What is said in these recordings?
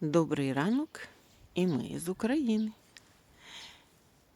Добрий ранок і ми з України.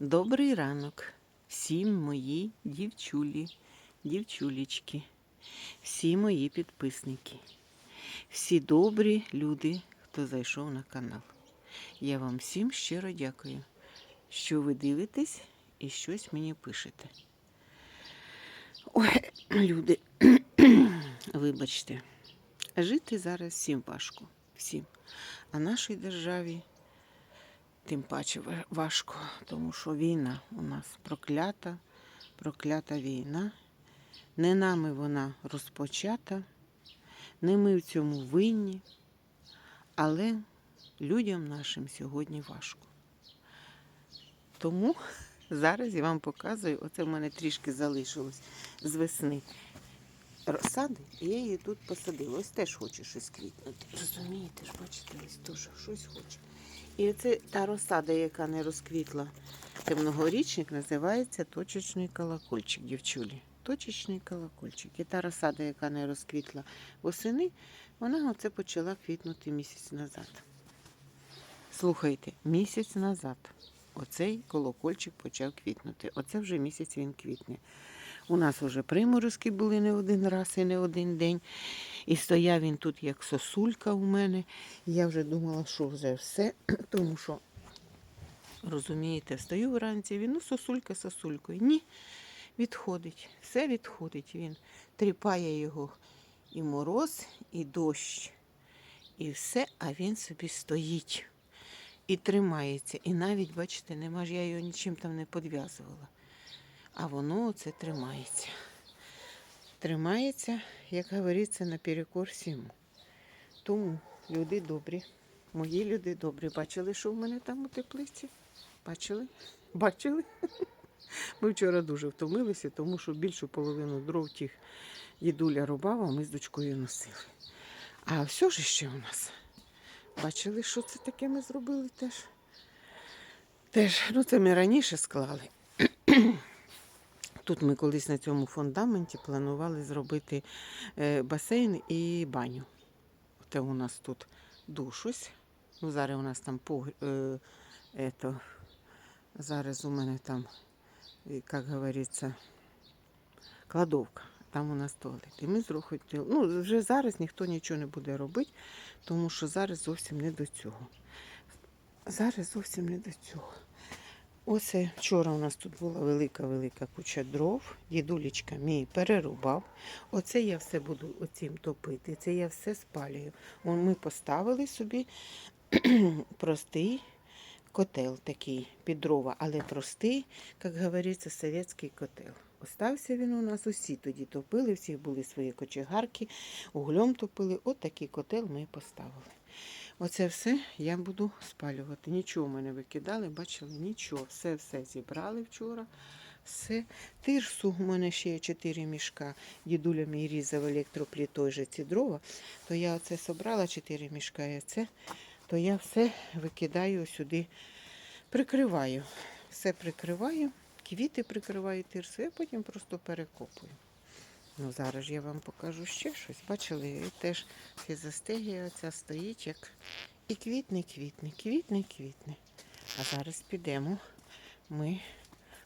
Добрий ранок всім мої дівчулі, дівчулечки, всі мої підписники, всі добрі люди, хто зайшов на канал. Я вам всім щиро дякую, що ви дивитесь і щось мені пишете. Ой, люди, вибачте, жити зараз всім важко. Всім. А нашій державі тим паче важко, тому що війна у нас проклята, проклята війна. Не нами вона розпочата, не ми в цьому винні, але людям нашим сьогодні важко. Тому зараз я вам показую, оце в мене трішки залишилось з весни розсади, і я її тут посадила. Ось теж хоче щось квітнути. Розумієте ж, бачите, ось теж щось хоче. І оце та розсада, яка не розквітла, темногорічник, називається точечний колокольчик, дівчулі. Точечний колокольчик. І та розсада, яка не розквітла восени, вона оце почала квітнути місяць назад. Слухайте, місяць назад оцей колокольчик почав квітнути. Оце вже місяць він квітне. У нас вже приморозки були не один раз і не один день. І стояв він тут як сосулька у мене. Я вже думала, що вже все, тому що, розумієте, встаю вранці, він ну сосулька сосулькою. Ні, відходить, все відходить. Він тріпає його і мороз, і дощ, і все, а він собі стоїть і тримається. І навіть, бачите, нема ж я його нічим там не подв'язувала. А воно оце тримається. Тримається, як говориться, наперекор всьому. Тому люди добрі, мої люди добрі. Бачили, що в мене там у теплиці? Бачили? Бачили? Ми вчора дуже втомилися, тому що більшу половину дров тих дідуля рубав, а ми з дочкою носили. А все ж ще у нас. Бачили, що це таке ми зробили теж? Теж, ну це ми раніше склали. Тут ми колись на цьому фундаменті планували зробити е, басейн і баню. Це у нас тут душ ось. Ну, зараз у нас там погр... е, зараз у мене там, е, як говориться, кладовка. Там у нас туалет. І ми зробили. Ну, вже зараз ніхто нічого не буде робити, тому що зараз зовсім не до цього. Зараз зовсім не до цього. Оце вчора у нас тут була велика-велика куча дров. Дідулечка мій перерубав. Оце я все буду оцім топити. Це я все спалюю. Ми поставили собі простий котел такий під дрова, але простий, як говориться, совєтський котел. Остався він у нас, усі тоді топили, всіх були свої кочегарки, углем топили. От такий котел ми поставили. Оце все я буду спалювати. Нічого ми не викидали, бачили, нічого. Все все зібрали вчора. Все. Тирсу у мене ще є 4 мішка. Дідуля мій різав електроплітою же ці дрова. То я оце собрала 4 мішка, і це, то я все викидаю сюди, прикриваю. Все прикриваю, квіти прикриваю тирсу, я потім просто перекопую. Ну, зараз я вам покажу ще щось. Бачили, теж фізостегія оця стоїть, як і квітне, квітне, квітне, квітне. А зараз підемо ми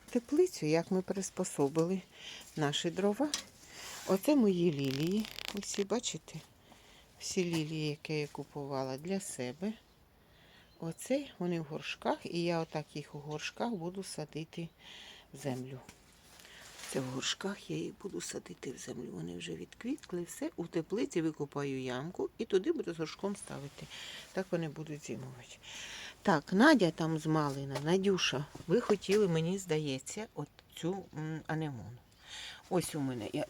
в теплицю, як ми приспособили наші дрова. Оце мої лілії. Усі, бачите? Всі лілії, які я купувала для себе. Оце вони в горшках, і я отак їх у горшках буду садити в землю. Це в горшках я їх буду садити в землю. Вони вже відквітли, все. У теплиці викопаю ямку і туди буду з горшком ставити. Так вони будуть зимувати. Так, Надя там з Малина, Надюша, ви хотіли, мені здається, от цю анемону. Ось у мене. Я,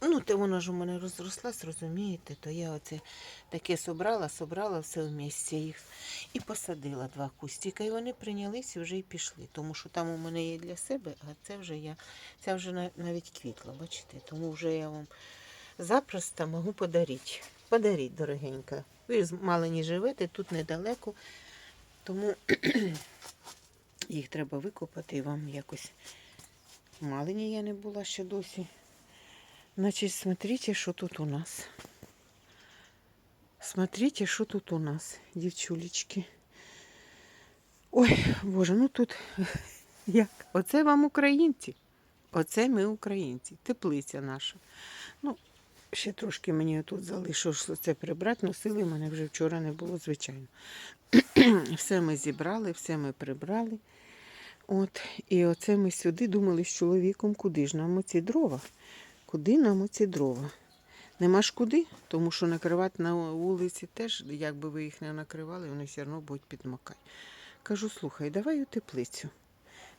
ну, те вона ж у мене розрослась, розумієте, то я оце таке собрала, собрала все в місці їх і посадила два кустика. І вони прийнялися вже й пішли. Тому що там у мене є для себе, а це вже я, ця вже навіть квітла, бачите? Тому вже я вам запросто можу подарити. Подаріть, дорогенька. Ви з Малині живете, тут недалеко, тому їх треба викопати і вам якось. Малині я не була ще досі. Значить, смотрите, що тут у нас. Смотрите, що тут у нас, дівчулечки. Ой, Боже, ну тут як? Оце вам українці. Оце ми українці. Теплиця наша. Ну, ще трошки мені тут залишилось це прибрати, але сили в мене вже вчора не було, звичайно. все ми зібрали, все ми прибрали. От, і оце ми сюди думали з чоловіком, куди ж нам оці дрова? Куди нам оці дрова? Нема ж куди, тому що накривати на вулиці теж, якби ви їх не накривали, вони все одно будуть підмокати. Кажу, слухай, давай у теплицю.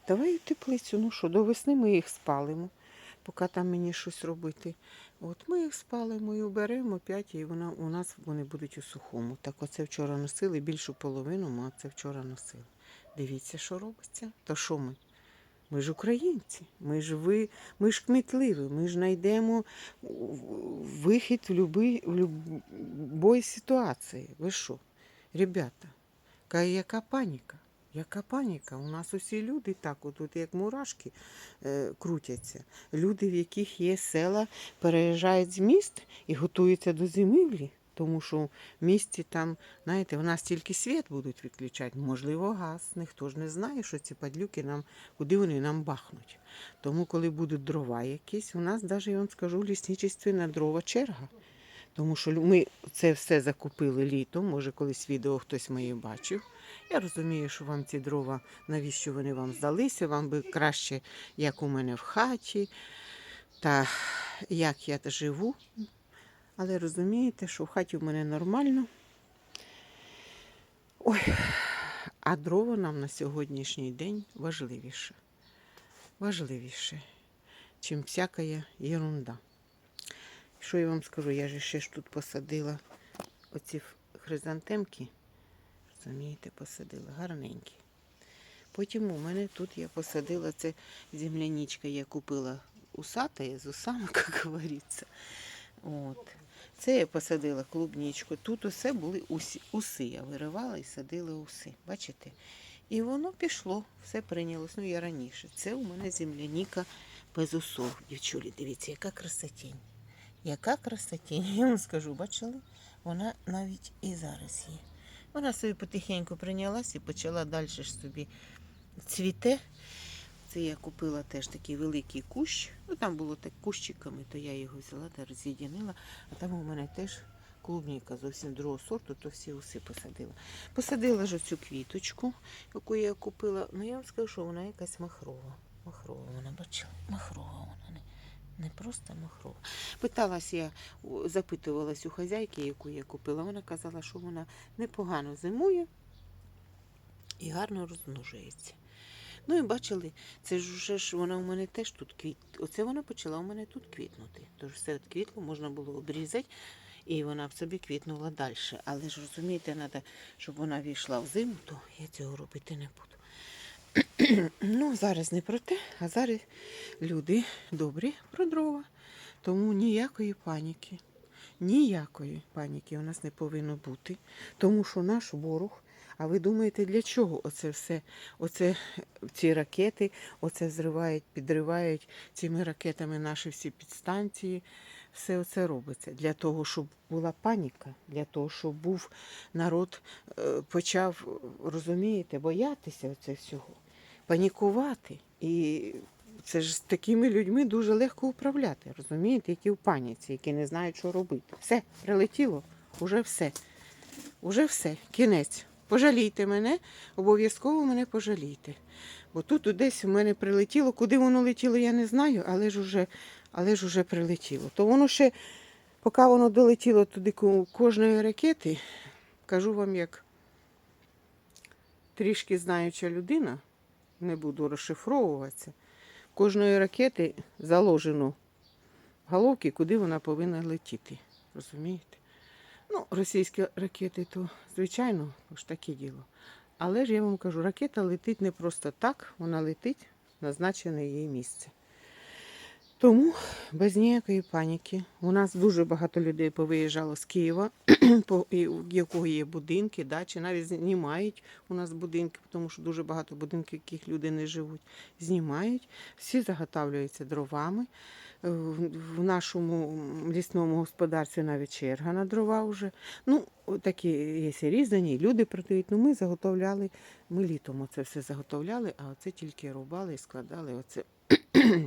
Давай у теплицю, ну що, до весни ми їх спалимо, поки там мені щось робити. От ми їх спалимо і оберемо п'ять, і вона, у нас вони будуть у сухому. Так оце вчора носили, більшу половину ми це вчора носили. Дивіться, що робиться. То що ми? Ми ж українці, ми ж ви, ми ж кмітливі, ми ж знайдемо вихід в любой, в ситуації. Ви що? Ребята, ка- яка паніка? Яка паніка? У нас усі люди так, от, от як мурашки е, крутяться. Люди, в яких є села, переїжджають з міст і готуються до зимівлі. Тому що в місті там, знаєте, в нас тільки світ будуть відключати, можливо, газ. Ніхто ж не знає, що ці падлюки нам, куди вони нам бахнуть. Тому, коли будуть дрова якісь, у нас навіть, я вам скажу, в лісничестві на дрова черга. Тому що ми це все закупили літом, може колись відео хтось моє бачив. Я розумію, що вам ці дрова, навіщо вони вам здалися, вам би краще, як у мене в хаті, та як я живу. Але розумієте, що в хаті в мене нормально. Ой, а дрова нам на сьогоднішній день важливіше. Важливіше, чим всяка ерунда. Що я вам скажу? Я же ще ж тут посадила оці хризантемки. Розумієте, посадила гарненькі. Потім у мене тут я посадила це земляничка, я купила усатая з усами, як говориться. От. Це я посадила клубничку. Тут усе були усі, уси. Я виривала і садила уси. Бачите? І воно пішло, все прийнялось. Ну, я раніше. Це у мене земляніка без усов. Дівчулі, дивіться, яка красотінь. Яка красотінь. Я вам скажу, бачили? Вона навіть і зараз є. Вона собі потихеньку прийнялась і почала далі ж собі цвіте. Це я купила теж такий великий кущ. Ну там було так кущиками, то я його взяла та роз'єдинила. А там у мене теж клубніка зовсім другого сорту, то всі уси посадила. Посадила ж оцю квіточку, яку я купила. Ну я вам скажу, що вона якась махрова. Махрова вона бачила. Махрова вона не, не просто махрова. Питалась я, запитувалась у хазяйки, яку я купила. Вона казала, що вона непогано зимує і гарно розмножується. Ну і бачили, це ж вже ж вона у мене теж тут квіт. Оце вона почала у мене тут квітнути. Тож все від квітло можна було обрізати, і вона в собі квітнула далі. Але ж розумієте, треба, щоб вона війшла в зиму, то я цього робити не буду. ну, зараз не про те, а зараз люди добрі про дрова. Тому ніякої паніки. Ніякої паніки у нас не повинно бути. Тому що наш ворог. А ви думаєте, для чого оце все? Оце ці ракети, оце зривають, підривають цими ракетами наші всі підстанції. Все оце робиться для того, щоб була паніка, для того, щоб був народ е, почав, розумієте, боятися це всього, панікувати. І це ж з такими людьми дуже легко управляти, розумієте, які в паніці, які не знають, що робити. Все, прилетіло, уже все. Уже все, кінець. Пожалійте мене, обов'язково мене пожалійте. Бо тут десь у мене прилетіло, куди воно летіло, я не знаю, але ж уже, але ж уже прилетіло. То воно ще, поки воно долетіло туди кожної ракети, кажу вам, як трішки знаюча людина, не буду розшифровуватися, кожної ракети заложено головки, куди вона повинна летіти. Розумієте? Ну, російські ракети, то звичайно, ж таке діло. Але ж я вам кажу, ракета летить не просто так, вона летить в назначене їй місце. Тому без ніякої паніки. У нас дуже багато людей повиїжджало з Києва, у якого є будинки, дачі, навіть знімають у нас будинки, тому що дуже багато будинків, в яких люди не живуть, знімають. Всі заготавлюються дровами. В нашому лісному господарстві навіть черга на дрова вже. Ну, такі є і різані, і люди продають. Ну, ми заготовляли, ми літом оце все заготовляли, а оце тільки рубали і складали. Оце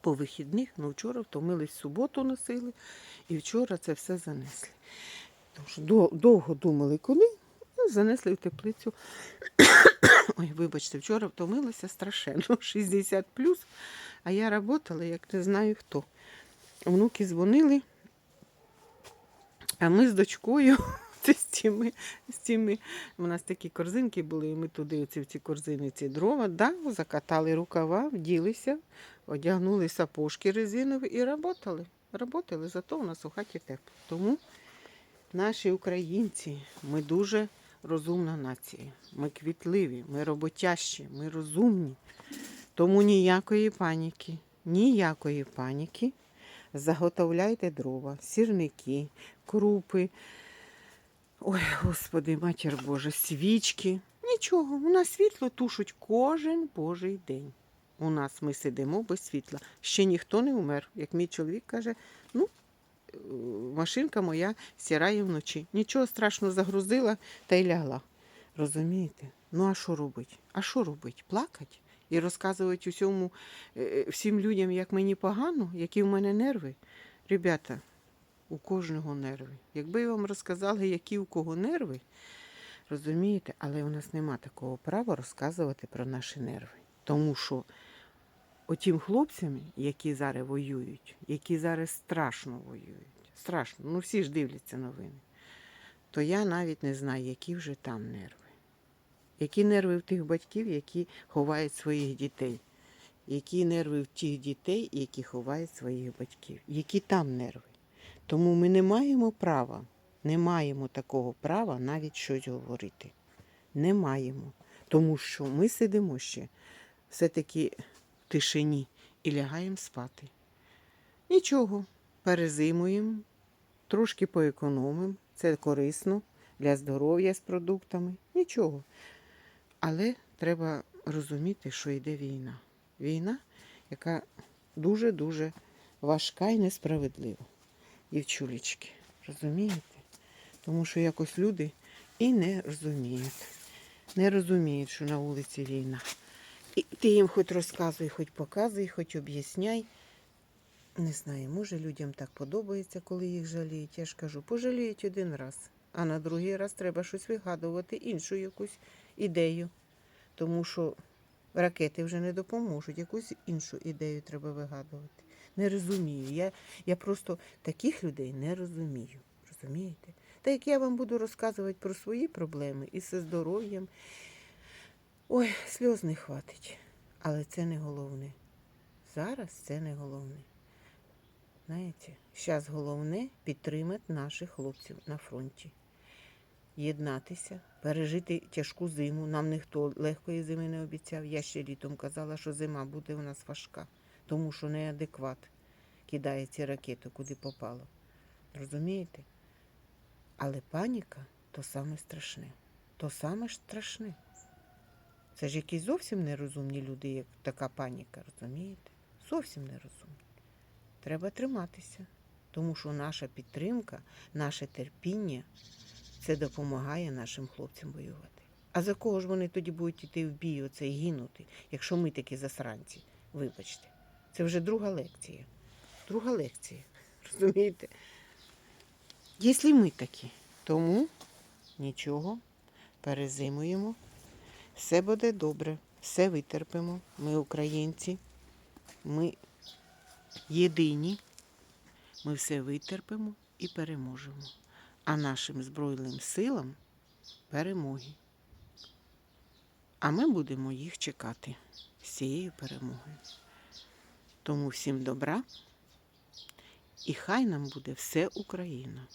по вихідних, ну вчора втомились, суботу носили, і вчора це все занесли. Що довго думали, куди, ну, занесли в теплицю. Ой, вибачте, вчора втомилася страшенно, 60 плюс, а я працювала, як не знаю хто. Внуки дзвонили, а ми з дочкою з цими, з цими, у нас такі корзинки були, і ми туди оці, в ці корзини, ці дрова, да, закатали рукава, вділися, одягнули сапожки резинові і працювали. Работали, зато у нас у хаті тепло. Тому наші українці, ми дуже розумна нація. Ми квітливі, ми роботящі, ми розумні. Тому ніякої паніки, ніякої паніки. Заготовляйте дрова, сірники, крупи. Ой, Господи, матір Божа, свічки. Нічого, у нас світло тушуть кожен божий день. У нас ми сидимо без світла. Ще ніхто не умер. Як мій чоловік каже, ну, машинка моя сірає вночі. Нічого страшного загрузила та й лягла. Розумієте? Ну а що робить? А що робить? Плакать? І розказувати усьому е, всім людям, як мені погано, які в мене нерви. Ребята, у кожного нерви. Якби вам розказали, які у кого нерви, розумієте, але у нас нема такого права розказувати про наші нерви. Тому що отім хлопцям, які зараз воюють, які зараз страшно воюють, страшно, ну всі ж дивляться новини, то я навіть не знаю, які вже там нерви. Які нерви в тих батьків, які ховають своїх дітей. Які нерви в тих дітей, які ховають своїх батьків. Які там нерви. Тому ми не маємо права, не маємо такого права навіть щось говорити. Не маємо. Тому що ми сидимо ще все-таки в тишині і лягаємо спати. Нічого, перезимуємо, трошки поекономимо, це корисно для здоров'я з продуктами. Нічого. Але треба розуміти, що йде війна. Війна, яка дуже-дуже важка і несправедлива. Дівчулечки, розумієте? Тому що якось люди і не розуміють. Не розуміють, що на вулиці війна. І ти їм хоч розказуй, хоч показуй, хоч об'ясняй. Не знаю, може людям так подобається, коли їх жаліють. Я ж кажу, пожаліють один раз, а на другий раз треба щось вигадувати, іншу якусь ідею. Тому що ракети вже не допоможуть, якусь іншу ідею треба вигадувати. Не розумію. Я, я просто таких людей не розумію. Розумієте? Та як я вам буду розказувати про свої проблеми і зі здоров'ям. Ой, сльоз не хватить. Але це не головне. Зараз це не головне. Знаєте, зараз головне підтримати наших хлопців на фронті. Єднатися, пережити тяжку зиму. Нам ніхто легкої зими не обіцяв. Я ще літом казала, що зима буде у нас важка, тому що неадекват кидає ці ракети, куди попало. Розумієте? Але паніка то саме страшне. То саме страшне. Це ж якісь зовсім нерозумні люди, як така паніка, розумієте? Зовсім нерозумні. Треба триматися, тому що наша підтримка, наше терпіння це допомагає нашим хлопцям воювати. А за кого ж вони тоді будуть йти в бій, оце і гинути, якщо ми такі засранці? Вибачте, це вже друга лекція. Друга лекція. Розумієте? Якщо ми такі, тому нічого, перезимуємо, все буде добре, все витерпимо. Ми українці, ми єдині, ми все витерпимо і переможемо. А нашим Збройним силам перемоги. А ми будемо їх чекати з цією перемогою. Тому всім добра. І хай нам буде все Україна.